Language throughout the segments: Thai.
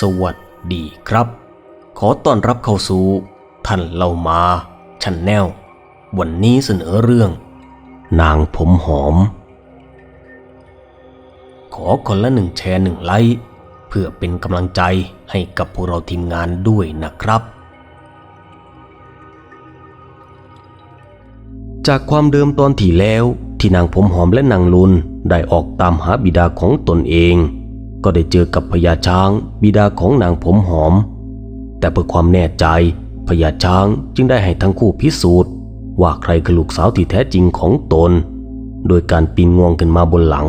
สวัสดีครับ ขอต้อนรับเข้าสู่ท่านเล่ามาชันแนลวันนี้เสนอเรื่อง นางผมหอม ขอคนละหนึ่งแชร์หนึ่งไลค์เพื่อเป็นกำลังใจให้กับพวกเราทีมงานด้วยนะครับ จากความเดิมตอนที่แล้วที่นางผมหอมและนางลุนได้ออกตามหาบิดาของตนเอง ก็ได้เจอกับพญาช้างบิดาของนางผมหอม แต่เพื่อความแน่ใจพญาช้างจึงได้ให้ทั้งคู่พิสูจน์ ว่าใครคือลูกสาวที่แท้จริงของตน โดยการปีนงวงขึ้นมาบนหลัง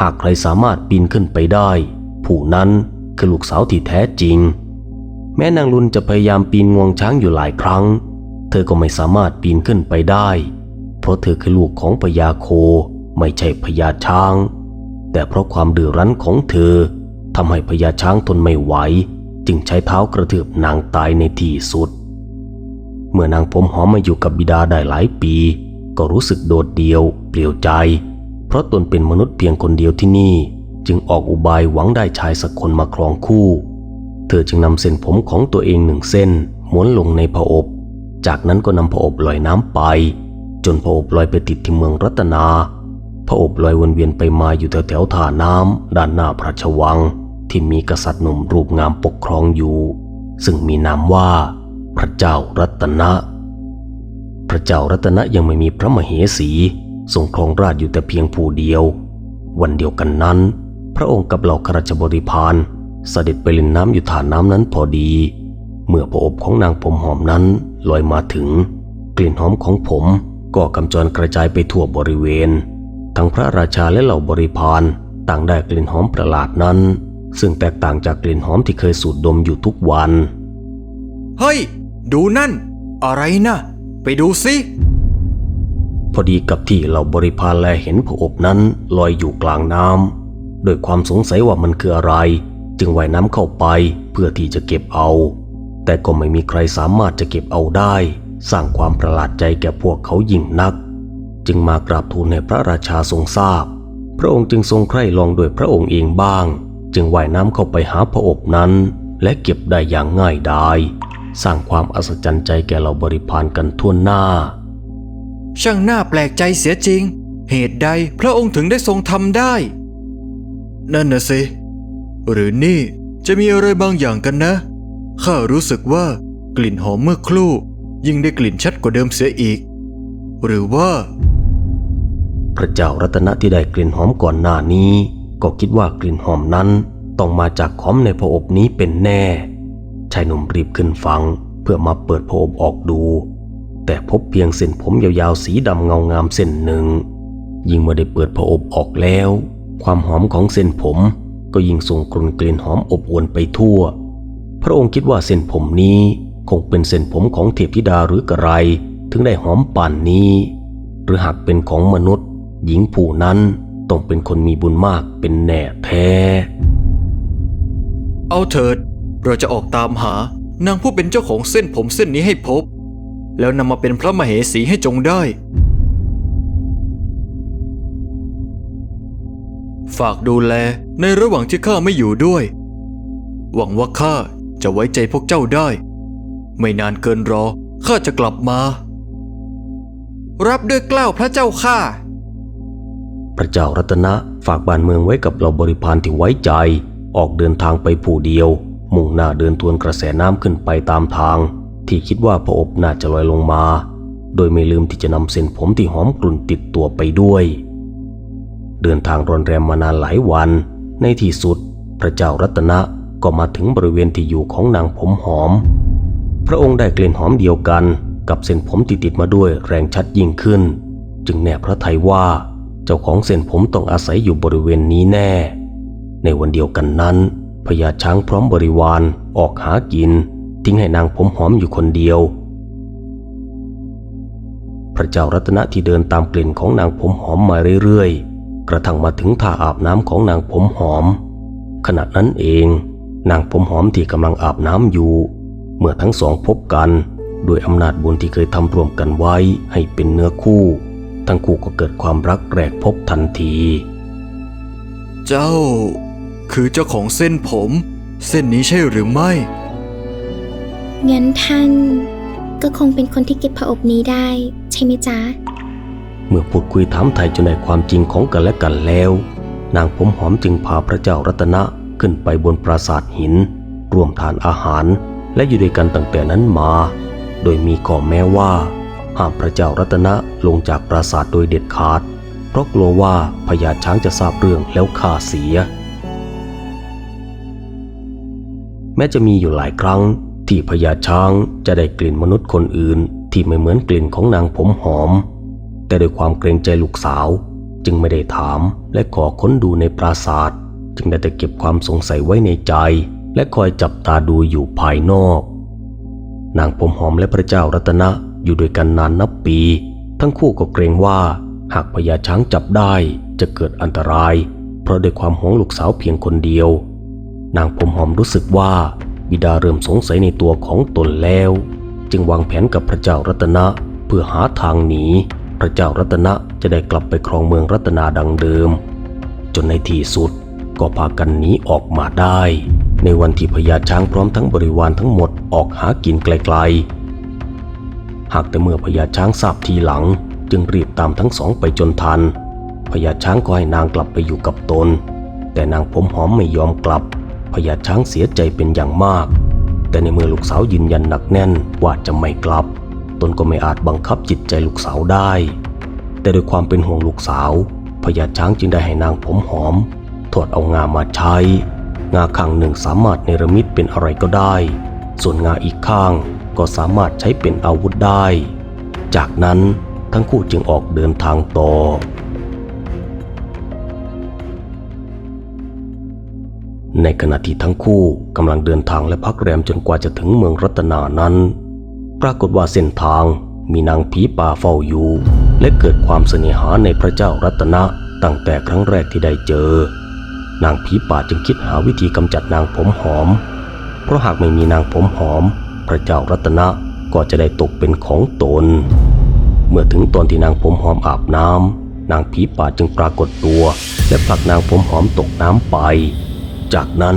หากใครสามารถปีนขึ้นไปได้ ผู้นั้นคือลูกสาวที่แท้จริง แม้นางลุนจะพยายามปีนงวงช้างอยู่หลายครั้ง เธอก็ไม่สามารถปีนขึ้นไปได้ เพราะเธอคือลูกของพญาโคไม่ใช่พญาช้าง แต่เพราะความดื้อรั้นของเธอทำให้พญาช้างทนไม่ไหว จึงใช้เท้ากระทืบนางตายในที่สุด เมื่อนางผมหอมมาอยู่กับบิดาได้หลายปี ก็รู้สึกโดดเดี่ยว เปลี่ยวใจ เพราะตนเป็นมนุษย์เพียงคนเดียวที่นี่ จึงออกอุบายหวังได้ชายสักคนมาครองคู่ เธอจึงนำเส้นผมของตัวเองหนึ่งเส้นม้วนลงในผอบ จากนั้นก็นำผอบลอยน้ำไป จนผอบลอยไปติดที่เมืองรัตนา ผอบลอยวนเวียนไปมาอยู่แถวแถวๆท่าน้ำด้านหน้าพระราชวัง ที่มีกษัตริย์หนุ่มรูปงามปกครองอยู่ ซึ่งมีนามว่า พระเจ้ารัตนะ พระเจ้ารัตนะยังไม่มีพระมเหสีทรงครองราชอยู่แต่เพียงผู้เดียว วันเดียวกันนั้น พระองค์กับเหล่าขราชบริพารเสด็จไปเล่นน้ำอยู่ฐานน้ำนั้นพอดี เมื่อพระอบของนางผมหอมนั้นลอยมาถึง กลิ่นหอมของผมก็กำจรกระจายไปทั่วบริเวณ ทั้งพระราชาและเหล่าบริพารต่างได้กลิ่นหอมประหลาดนั้น ซึ่งแตกต่างจากกลิ่นหอมที่เคยสูดดมอยู่ทุกวัน เฮ้ย ดูนั่น อะไรนะไปดูสิพอดีกับที่เหล่าบริพารแลเห็นผอบนั้นลอยอยู่กลางน้ำโดยความสงสัยว่ามันคืออะไร จึงว่ายน้ำเข้าไปเพื่อที่จะเก็บเอา แต่ก็ไม่มีใครสามารถจะเก็บเอาได้ สร้างความประหลาดใจแก่พวกเขายิ่งนัก จึงมากราบทูลให้พระราชาทรงทราบ พระองค์จึงทรงใคร่ลองโดวยพระองค์เองบ้าง จึงว่ายน้ำเข้าไปหาผอบนั้น และเก็บได้อย่างง่ายดายสร้างความอัศจรรย์ใจแก่เหล่าบริพารกันทั่วหน้า ช่างน่าแปลกใจเสียจริง เหตุใดพระองค์ถึงได้ทรงทำได้ นั่นนะสิ หรือนี่จะมีอะไรบางอย่างกันนะ ข้ารู้สึกว่ากลิ่นหอมเมื่อครู่ ยิ่งได้กลิ่นชัดกว่าเดิมเสียอีก หรือว่า พระเจ้ารัตนะที่ได้กลิ่นหอมก่อนหน้านี้ ก็คิดว่ากลิ่นหอมนั้นต้องมาจากขอมในผอบนี้เป็นแน่ ชายหนุ่มรีบขึ้นฟังเพื่อมาเปิดผอบออกดู แต่พบเพียงเส้นผมยาวๆสีดำเงางามเส้นหนึ่ง ยิ่งเมื่อได้เปิดผอบออกแล้ว ความหอมของเส้นผมก็ยิ่งส่งกลิ่นกลิ่นหอมอบอวลไปทั่ว พระองค์คิดว่าเส้นผมนี้คงเป็นเส้นผมของเทพธิดาหรือกระไร ถึงได้หอมป่านนี้ หรือหากเป็นของมนุษย์ หญิงผู้นั้นต้องเป็นคนมีบุญมากเป็นแน่แท้ เอาเถิด เราจะออกตามหานางผู้เป็นเจ้าของเส้นผมเส้นนี้ให้พบ แล้วนำมาเป็นพระมเหสีให้จงได้ ฝากดูแลในระหว่างที่ข้าไม่อยู่ด้วย หวังว่าข้าจะไว้ใจพวกเจ้าได้ ไม่นานเกินรอข้าจะกลับมา รับด้วยเกล้าวพระเจ้าข้า พระเจ้ารัตนะฝากบ้านเมืองไว้กับเราบริพารที่ไว้ใจ ออกเดินทางไปผู้เดียว มุ่งหน้าเดินทวนกระแสน้ำขึ้นไปตามทาง ที่คิดว่าพระอบน่าจะลอยลงมา โดยไม่ลืมที่จะนำเส้นผมที่หอมกลุ่นติดตัวไปด้วย เดินทางรอนแรมมานานหลายวัน ในที่สุด พระเจ้ารัตนะก็มาถึงบริเวณที่อยู่ของนางผมหอม พระองค์ได้กลิ่นหอมเดียวกัน กับเส้นผมที่ติดมาด้วยแรงชัดยิ่งขึ้น จึงแน่พระทัยว่า เจ้าของเส้นผมต้องอาศัยอยู่บริเวณนี้แน่ ในวันเดียวกันนั้นพญาช้างพร้อมบริวารออกหากิน ทิ้งให้นางผมหอมอยู่คนเดียว พระเจ้ารัตนะที่เดินตามกลิ่นของนางผมหอมมาเรื่อยๆ กระทั่งมาถึงท่าอาบน้ำของนางผมหอม ขณะนั้นเอง นางผมหอมที่กำลังอาบน้ำอยู่ เมื่อทั้งสองพบกัน โดยอำนาจบุญที่เคยทำร่วมกันไว้ให้เป็นเนื้อคู่ ทั้งคู่ก็เกิดความรักแรกพบทันที เจ้า คือเจ้าของเส้นผม เส้นนี้ใช่หรือไม่ งั้นท่าน ก็คงเป็นคนที่เก็บผอบนี้ได้ ใช่ไหมจ๊ะ เมื่อพูดคุยถามไทยจนได้ความจริงของกันและกันแล้ว นางผมหอมจึงพาพระเจ้ารัตนะขึ้นไปบนปราสาทหิน ร่วมทานอาหาร และอยู่ด้วยกันตั้งแต่นั้นมา โดยมีข้อแม้ว่า ห้ามพระเจ้ารัตนะลงจากปราสาทโดยเด็ดขาด เพราะกลัวว่าพญาช้างจะทราบเรื่องแล้วฆ่าเสีย แม้จะมีอยู่หลายครั้ง ที่พญาช้างจะได้กลิ่นมนุษย์คนอื่น ที่ไม่เหมือนกลิ่นของนางผมหอม แต่ด้วยความเกรงใจลูกสาว จึงไม่ได้ถามและขอค้นดูในปราสาท จึงได้แต่เก็บความสงสัยไว้ในใจ และคอยจับตาดูอยู่ภายนอก นางผมหอมและพระเจ้ารัตนะ อยู่ด้วยกันนานนับปี ทั้งคู่ก็เกรงว่า หากพญาช้างจับได้จะเกิดอันตราย เพราะด้วยความหวงลูกสาวเพียงคนเดียว นางผมหอมรู้สึกว่าบิดาเริ่มสงสัยในตัวของตนแล้ว จึงวางแผนกับพระเจ้ารัตนะเพื่อหาทางหนีพระเจ้ารัตนะจะได้กลับไปครองเมืองรัตนาดังเดิม จนในที่สุดก็พากันหนีออกมาได้ ในวันที่พญาช้างพร้อมทั้งบริวารทั้งหมดออกหากินไกลๆ หากแต่เมื่อพญาช้างทราบทีหลัง จึงรีบตามทั้งสองไปจนทันพญาช้างก็ให้นางกลับไปอยู่กับตน แต่นางผมหอมไม่ยอมกลับพญาช้างเสียใจเป็นอย่างมาก แต่ในเมื่อลูกสาวยืนยันหนักแน่นว่าจะไม่กลับ ตนก็ไม่อาจบังคับจิตใจลูกสาวได้ แต่ด้วยความเป็นห่วงลูกสาวพญาช้างจึงได้ให้นางผมหอมถอดเอางามาใช้ งาข้างหนึ่งสามารถเนรมิตเป็นอะไรก็ได้ ส่วนงาอีกข้าง ก็สามารถใช้เป็นอาวุธได้ จากนั้นทั้งคู่จึงออกเดินทางต่อ ในขณะที่ทั้งคู่กำลังเดินทางและพักแรมจนกว่าจะถึงเมืองรัตนานั้น ปรากฏว่าเส้นทางมีนางผีป่าเฝ้าอยู่ และเกิดความเสน่หาในพระเจ้ารัตนะตั้งแต่ครั้งแรกที่ได้เจอ นางผีป่าจึงคิดหาวิธีกำจัดนางผมหอม เพราะหากไม่มีนางผมหอม พระเจ้ารัตนะก็จะได้ตกเป็นของตน เมื่อถึงตอนที่นางผมหอมอาบน้ำนางผีป่าจึงปรากฏตัว และผลักนางผมหอมตกน้ำไป จากนั้น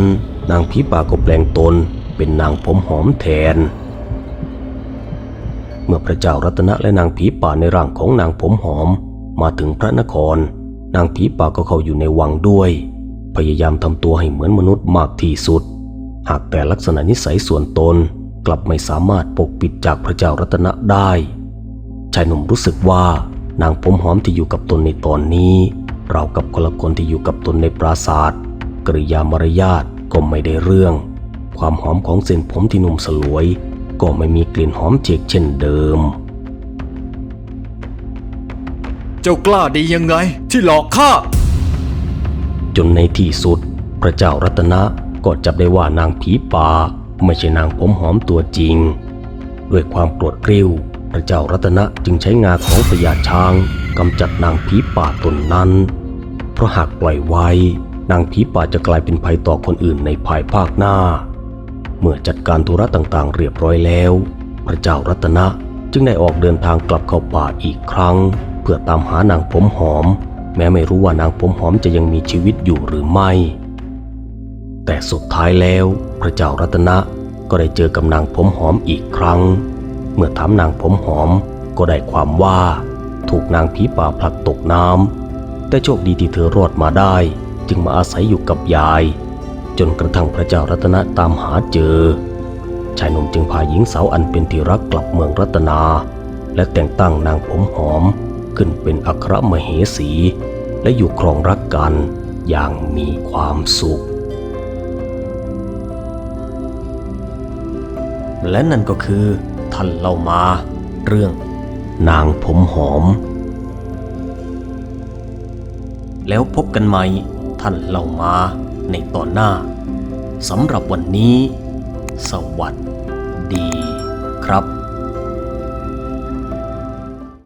นางผีป่าก็แปลงตนเป็นนางผมหอมแทน เมื่อพระเจ้ารัตนะและนางผีป่าในร่างของนางผมหอม มาถึงพระนคร นางผีป่าก็เข้าอยู่ในวังด้วย พยายามทำตัวให้เหมือนมนุษย์มากที่สุด หากแต่ลักษณะนิสัยส่วนตน กลับไม่สามารถปกปิดจากพระเจ้ารัตนะได้ ชายหนุ่มรู้สึกว่านางผมหอมที่อยู่กับตนในตอนนี้เราวกับคนละคนที่อยู่กับตนในปราศาสตร์กริยามารยาทก็ไม่ได้เรื่อง ความหอมของเส้นผมที่นุ่มสลวย ก็ไม่มีกลิ่นหอมเจกเช่นเดิม เจ้ากล้าดียังไงที่หลอกข้าจนในที่สุด พระเจ้ารัตนะก็จับได้ว่านางผีป่า ไม่ใช่นางผมหอมตัวจริง ด้วยความโกรธกริ้ว พระเจ้ารัตนะจึงใช้งาของพญาช้างกำจัดนางผีป่าตนนั้น เพราะหากปล่อยไว้ นางผีป่าจะกลายเป็นภัยต่อคนอื่นในภายภาคหน้า เมื่อจัดการธุระต่างๆ เรียบร้อยแล้ว พระเจ้ารัตนะจึงได้ออกเดินทางกลับเข้าป่าอีกครั้ง เพื่อตามหานางผมหอม แม้ไม่รู้ว่านางผมหอมจะยังมีชีวิตอยู่หรือไม่ แต่สุดท้ายแล้วพระเจ้ารัตนะก็ได้เจอกับนางผมหอมอีกครั้ง เมื่อถามนางผมหอมก็ได้ความว่าถูกนางผีป่าผลักตกน้ำแต่โชคดีที่เธอรอดมาได้ จึงมาอาศัยอยู่กับยาย จนกระทั่งพระเจ้ารัตนะตามหาเจอ ชายหนุ่มจึงพาหญิงสาวอันเป็นที่รักกลับเมืองรัตนา และแต่งตั้งนางผมหอมขึ้นเป็นอัครมเหสี และอยู่ครองรักกันอย่างมีความสุข และนั่นก็คือท่านเล่ามาเรื่องนางผมหอม แล้วพบกันใหม่ท่านเล่ามาในตอนหน้าสำหรับวันนี้ สวัสดีครับ